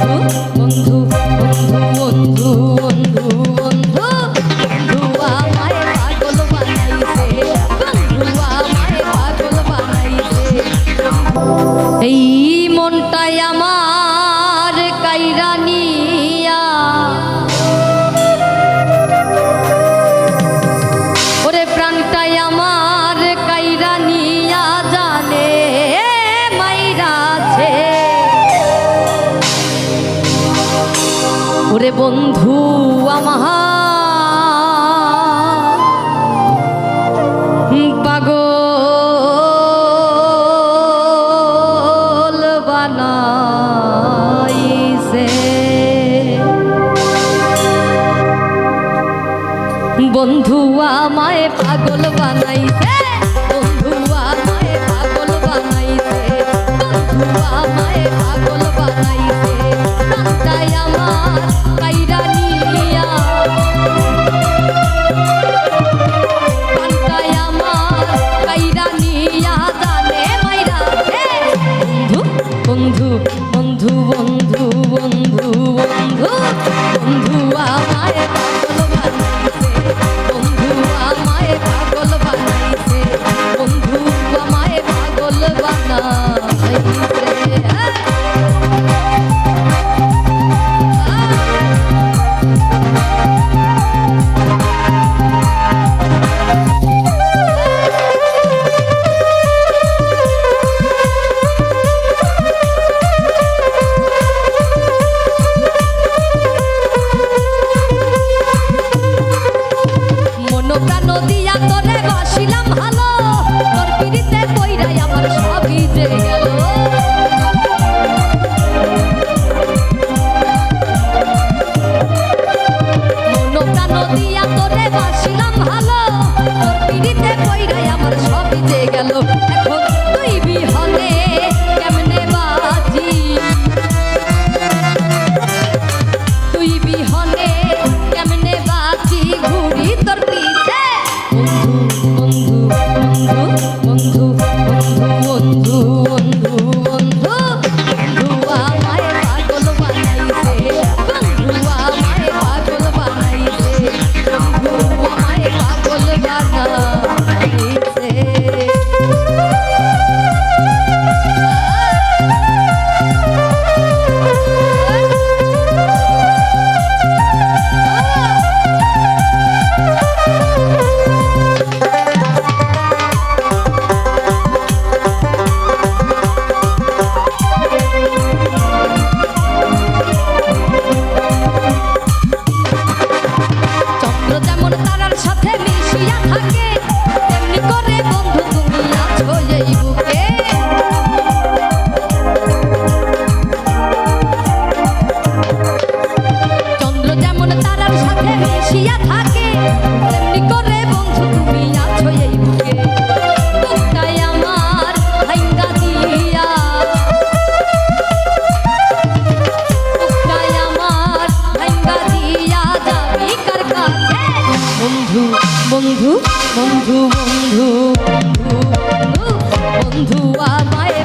বন্ধু ওরে বন্ধু আমার। পাগল বানাইছে। বন্ধু আমায় পাগল বানাই Boom, boom, boom. বন্ধু বন্ধু আমায়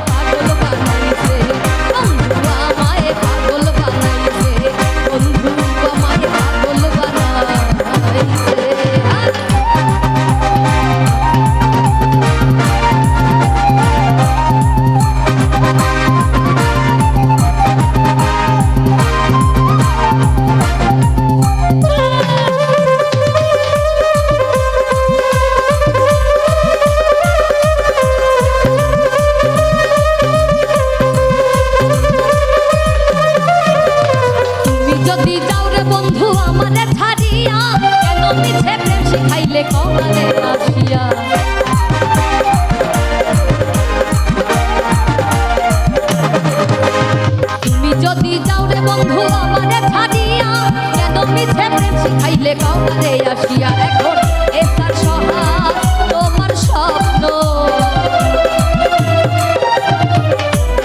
বন্ধু আমারে ছাড়িয়া, কেন মিছে প্রেম শিখাইলে কাউরে আসিয়া? এখন এসার সহায়, তোমার স্বপ্ন।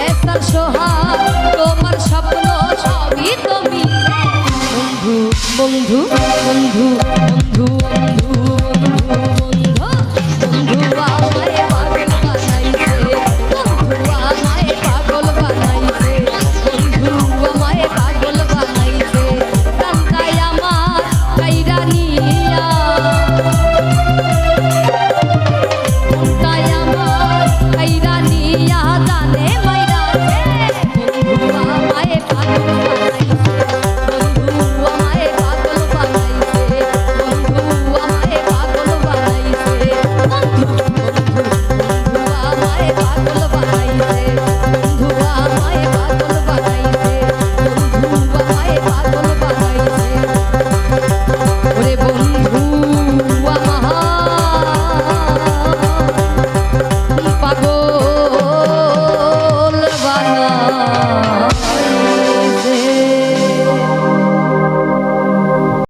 এসার সহায়, তোমার স্বপ্ন, সবই তুমি বন্ধু বন্ধু বন্ধু।